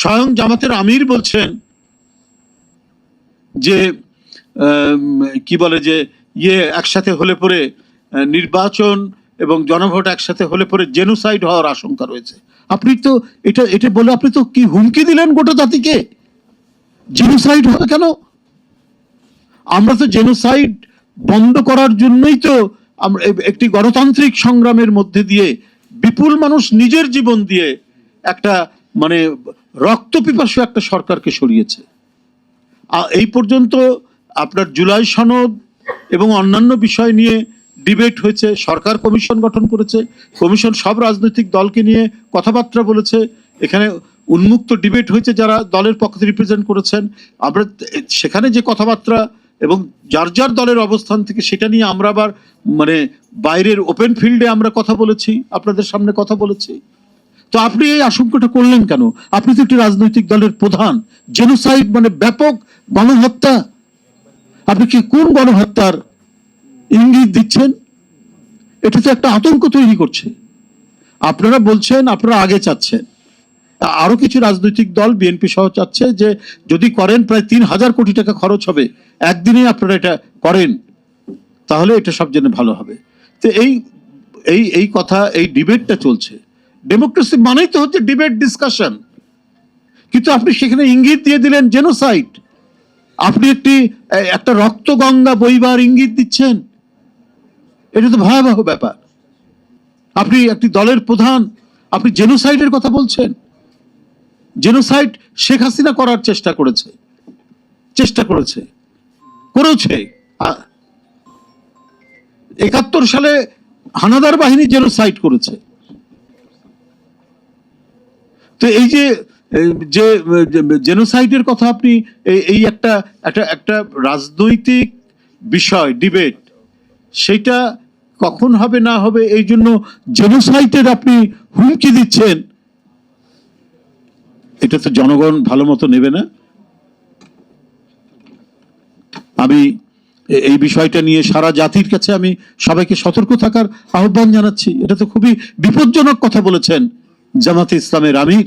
স্বয়ং জামাতের আমির বলছেন যে কি বলে যে ইয়ে একসাথে হলে পরে নির্বাচন এবং জনভোট একসাথে হলে পরে জেনোসাইড হওয়ার আশঙ্কা রয়েছে। আপনি তো এটা এটা বলে আপনি তো কি হুমকি দিলেন গোটা জাতিকে? জেনোসাইড হবে কেন? আমরা তো জেনোসাইড বন্ধ করার জন্যই তো আমরা একটি গণতান্ত্রিক সংগ্রামের মধ্যে দিয়ে বিপুল মানুষ নিজের জীবন দিয়ে একটা মানে রক্ত পিপাসু একটা সরকারকে সরিয়েছে। এই পর্যন্ত আপনার জুলাই সনদ এবং অন্যান্য বিষয় নিয়ে ডিবেট হয়েছে, সরকার কমিশন গঠন করেছে, কমিশন সব রাজনৈতিক দলকে নিয়ে কথাবার্তা বলেছে, এখানে উন্মুক্ত ডিবেট হয়েছে যারা দলের পক্ষে রিপ্রেজেন্ট করেছেন। আমরা সেখানে যে কথাবার্তা এবং যার যার দলের অবস্থান থেকে সেটা নিয়ে আমরা আবার মানে বাইরের ওপেন ফিল্ডে আমরা কথা বলেছি, আপনাদের সামনে কথা বলেছি। তো আপনি এই আশঙ্কাটা করলেন কেন? আপনি তো একটি রাজনৈতিক দলের প্রধান। জেনোসাইড মানে ব্যাপক গণহত্যা। আপনি কি কোন গণহত্যার ইঙ্গিত দিচ্ছেন? এটা তো একটা আতঙ্ক তৈরি করছে। আপনারা বলছেন, আপনারা আগে চাচ্ছেন। আরও কিছু রাজনৈতিক দল, বিএনপি সহ চাচ্ছে যে যদি করেন, প্রায় তিন হাজার কোটি টাকা খরচ হবে। একদিনে আপনারা এটা করেন। তাহলে এটা সব জন্য ভালো হবে। তো এই এই এই কথা, এই ডিবেটটা চলছে। ডেমোক্রেসি মানেই তো হচ্ছে ডিবেট ডিসকাশন কিন্তু আপনি সেখানে ইঙ্গিত দিয়ে দিলেন জেনোসাইড আপনি একটি একটা রক্তগঙ্গা বইবার ইঙ্গিত দিচ্ছেন। এটা তো ভয়াবহ ব্যাপার। আপনি একটি দলের প্রধান, আপনি জেনোসাইডের কথা বলছেন। জেনোসাইড শেখ হাসিনা করার চেষ্টা করেছে। চেষ্টা করেছে। করেছে একাত্তর সালে হানাদার বাহিনী জেনোসাইড করেছে। তো এই যে যে জেনোসাইডের কথা আপনি এই- একটা একটা একটা রাজনৈতিক বিষয় ডিবেট সেটা কখন হবে, না হবে, এই জন্য জেনোসাইটের আপনি হুমকি দিচ্ছেন? এটা তো জনগণ ভালো মতো নেবে না। আমি এই বিষয়টা নিয়ে সারা জাতির কাছে আমি সবাইকে সতর্ক থাকার আহ্বান জানাচ্ছি। এটা তো খুবই বিপজ্জনক কথা বলেছেন জামাতে ইসলামের আমির।